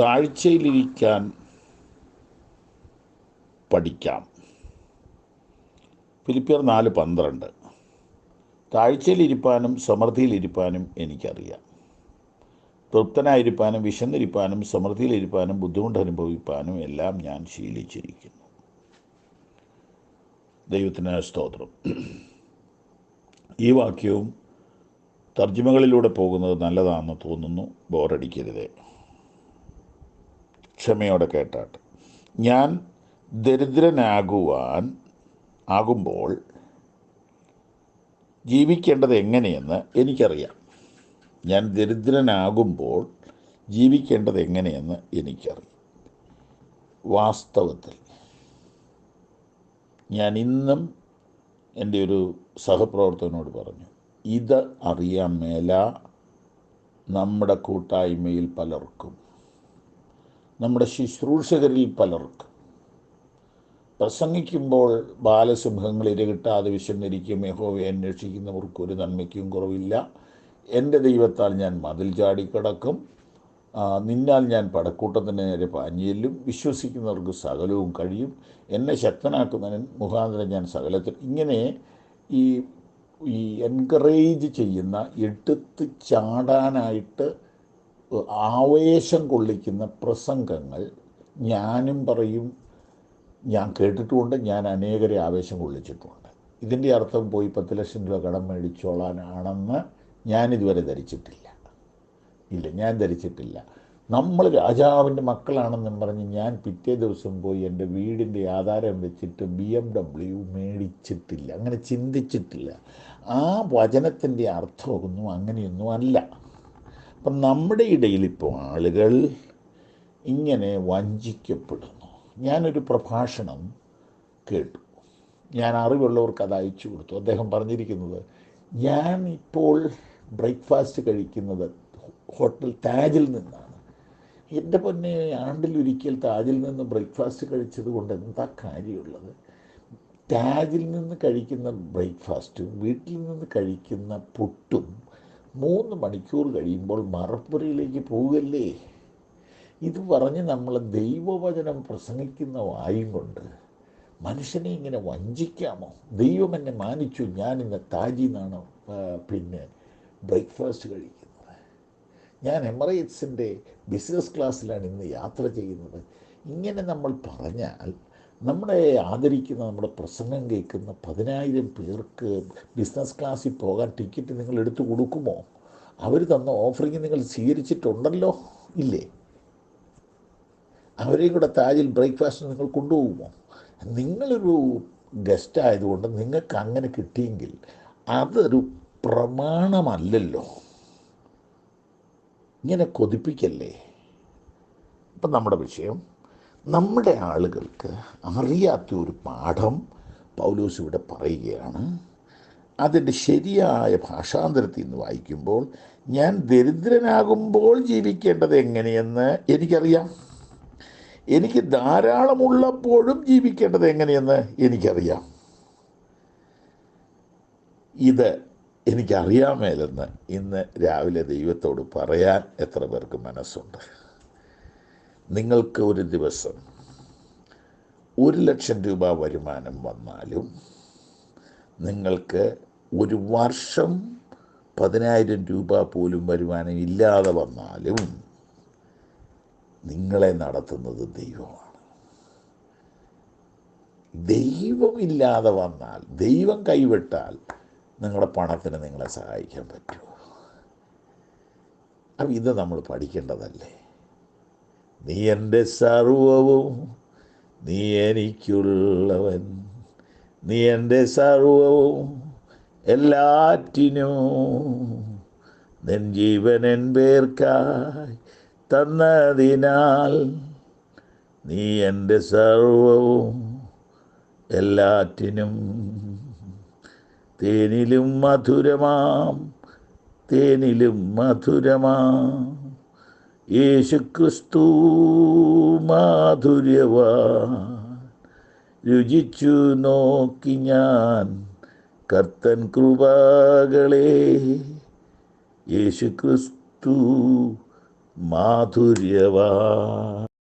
താഴ്ചയിലിരിക്കാൻ പഠിക്കാം. ഫിലിപ്പിയർ നാല് പന്ത്രണ്ട്. താഴ്ചയിലിരിപ്പാനും സമൃദ്ധിയിലിരിപ്പാനും എനിക്കറിയാം. തൃപ്തനായിരിക്കാനും വിശന്നിരിപ്പാനും സമൃദ്ധിയിലിരിപ്പാനും ബുദ്ധിമുട്ട് അനുഭവിപ്പാനും എല്ലാം ഞാൻ ശീലിച്ചിരിക്കുന്നു. ദൈവത്തിന് സ്തോത്രം. ഈ വാക്യവും തർജിമകളിലൂടെ പോകുന്നത് നല്ലതാണെന്ന് തോന്നുന്നു. ബോറടിക്കരുതേ. ക്ഷമയോടെ കേട്ടാട്ട്. ഞാൻ ദരിദ്രനാകുവാൻ ആകുമ്പോൾ ജീവിക്കേണ്ടത് എങ്ങനെയെന്ന് എനിക്കറിയാം. ഞാൻ ദരിദ്രനാകുമ്പോൾ ജീവിക്കേണ്ടത് എങ്ങനെയെന്ന് എനിക്കറിയാം. വാസ്തവത്തിൽ ഞാൻ ഇന്നും എന്റെ ഒരു സഹപ്രവർത്തകനോട് പറഞ്ഞു ഇത് അറിയാൻ മേല നമ്മുടെ കൂട്ടായ്മയിൽ പലർക്കും നമ്മുടെ ശുശ്രൂഷകരിൽ പലർക്കും. പ്രസംഗിക്കുമ്പോൾ ബാലസിംഹങ്ങൾ ഇരകിട്ടാതെ വിശന്നിരിക്കും. യഹോവയെ അന്വേഷിക്കുന്നവർക്ക് ഒരു നന്മയ്ക്കും കുറവില്ല. എന്റെ ദൈവത്താൽ ഞാൻ മതിൽ ചാടിക്കിടക്കും. നിന്നാൽ ഞാൻ പടക്കൂട്ടത്തിന് നേരെ പാഞ്ഞിയല്ലും വിശ്വസിക്കുന്നവർക്ക് സകലവും കഴിയും. എന്നെ ശക്തനാക്കുന്നതിന് മുഖാന്തരം ഞാൻ സകലത്തിൽ. ഇങ്ങനെ ഈ ഈ എൻകറേജ് ചെയ്യുന്ന എടുത്ത് ചാടാനായിട്ട് ആവേശം കൊള്ളിക്കുന്ന പ്രസംഗങ്ങൾ ഞാനും പറയും ഞാൻ കേട്ടിട്ടുമുണ്ട് ഞാൻ അനേകരെ ആവേശം കൊള്ളിച്ചിട്ടുമുണ്ട്. ഇതിന്റെ അർത്ഥം പോയി പത്ത് ലക്ഷം രൂപ കടം മേടിച്ചോളാനാണെന്ന് ഞാനിതുവരെ ധരിച്ചിട്ടില്ല. ഇല്ല ഞാൻ ധരിച്ചിട്ടില്ല. നമ്മൾ രാജാവിന്റെ മക്കളാണെന്നും പറഞ്ഞ് ഞാൻ പിറ്റേ ദിവസം പോയി എന്റെ വീടിന്റെ ആധാരം വെച്ചിട്ട് ബി എം ഡബ്ല്യു മേടിച്ചിട്ടില്ല അങ്ങനെ ചിന്തിച്ചിട്ടില്ല. ആ വചനത്തിന്റെ അർത്ഥമൊന്നും അങ്ങനെയൊന്നും അല്ല. അപ്പം നമ്മുടെ ഇടയിൽ ഇപ്പോൾ ആളുകൾ ഇങ്ങനെ വഞ്ചിക്കപ്പെടുന്നു. ഞാനൊരു പ്രഭാഷണം കേട്ടു. ഞാൻ അറിവുള്ളവർക്ക് അത് അയച്ചു കൊടുത്തു. അദ്ദേഹം പറഞ്ഞിരിക്കുന്നത് ഞാൻ ഇപ്പോൾ ബ്രേക്ക്ഫാസ്റ്റ് കഴിക്കുന്നത് ഹോട്ടൽ താജിൽ നിന്നാണ്. എന്റെ പൊന്നെ ആണ്ടിലൊരിക്കൽ താജിൽ നിന്ന് ബ്രേക്ക്ഫാസ്റ്റ് കഴിച്ചത് കൊണ്ട് എന്താ കാര്യമുള്ളത്? താജിൽ നിന്ന് കഴിക്കുന്ന ബ്രേക്ക്ഫാസ്റ്റും വീട്ടിൽ നിന്ന് കഴിക്കുന്ന പുട്ടും മൂന്ന് മണിക്കൂർ കഴിയുമ്പോൾ മറപ്പുരയിലേക്ക് പോവുകയല്ലേ? ഇത് പറഞ്ഞ് നമ്മൾ ദൈവവചനം പ്രസംഗിക്കുന്ന വായും കൊണ്ട് മനുഷ്യനെ ഇങ്ങനെ വഞ്ചിക്കാമോ? ദൈവം എന്നെ മാനിച്ചു ഞാൻ ഇന്ന് താജിൽ നിന്നാണ് പിന്നെ ബ്രേക്ക്ഫാസ്റ്റ് കഴിക്കുന്നത്. ഞാൻ എമറേറ്റ്സിന്റെ ബിസിനസ് ക്ലാസ്സിലാണ് ഇന്ന് യാത്ര ചെയ്യുന്നത്. ഇങ്ങനെ നമ്മൾ പറഞ്ഞാൽ നമ്മളെ ആദരിക്കുന്ന നമ്മുടെ പ്രസംഗം കേൾക്കുന്ന പതിനായിരം പേർക്ക് ബിസിനസ് ക്ലാസ്സിൽ പോകാൻ ടിക്കറ്റ് നിങ്ങൾ എടുത്തു കൊടുക്കുമോ? അവർ തന്ന ഓഫറിങ് നിങ്ങൾ സ്വീകരിച്ചിട്ടുണ്ടല്ലോ? ഇല്ലേ? അവരെയും കൂടെ താജിൽ ബ്രേക്ക്ഫാസ്റ്റ് നിങ്ങൾ കൊണ്ടുപോകുമോ? നിങ്ങളൊരു ഗസ്റ്റ് ആയതുകൊണ്ട് നിങ്ങൾക്ക് അങ്ങനെ കിട്ടിയെങ്കിൽ അതൊരു പ്രമാണമല്ലല്ലോ. ഇങ്ങനെ കൊതിപ്പിക്കല്ലേ? ഇപ്പം നമ്മുടെ വിഷയം നമ്മുടെ ആളുകൾക്ക് അറിയാത്ത ഒരു പാഠം പൗലോസ് ഇവിടെ പറയുകയാണ്. അതിന്റെ ശരിയായ ഭാഷാന്തരത്തിൽ നിന്ന് വായിക്കുമ്പോൾ ഞാൻ ദരിദ്രനാകുമ്പോൾ ജീവിക്കേണ്ടത് എങ്ങനെയെന്ന് എനിക്കറിയാം. എനിക്ക് ധാരാളമുള്ളപ്പോഴും ജീവിക്കേണ്ടത് എങ്ങനെയെന്ന് എനിക്കറിയാം. ഇത് എനിക്കറിയാമേലെന്ന് ഇന്ന് രാവിലെ ദൈവത്തോട് പറയാൻ എത്ര പേർക്ക് മനസ്സുണ്ട്. നിങ്ങൾക്ക് ഒരു ദിവസം ഒരു ലക്ഷം രൂപ വരുമാനം വന്നാലും നിങ്ങൾക്ക് ഒരു വർഷം പതിനായിരം രൂപ പോലും വരുമാനം ഇല്ലാതെ വന്നാലും നിങ്ങളെ നടത്തുന്നത് ദൈവമാണ്. ദൈവമില്ലാതെ വന്നാൽ ദൈവം കൈവിട്ടാൽ നിങ്ങളുടെ പണത്തിന് നിങ്ങളെ സഹായിക്കാൻ പറ്റുമോ? അപ്പം ഇത് നമ്മൾ പഠിക്കേണ്ടതല്ലേ? നീ എന്റെ സർവവും നീ എനിക്കുള്ളവൻ. നീ എന്റെ സർവവും എല്ലാറ്റിനും. നിൻ എൻ പേർക്കായി തന്നതിനാൽ നീ എന്റെ സർവവും എല്ലാറ്റിനും. തേനിലും മധുരമാം തേനിലും മധുരമാം. യേശുക്രിസ്തു മാധുര്യവാ രുചിച്ചു നോക്കി ഞാൻ കർത്തൻ കൃപകളെ. യേശുക്രിസ്തു മാധുര്യവാ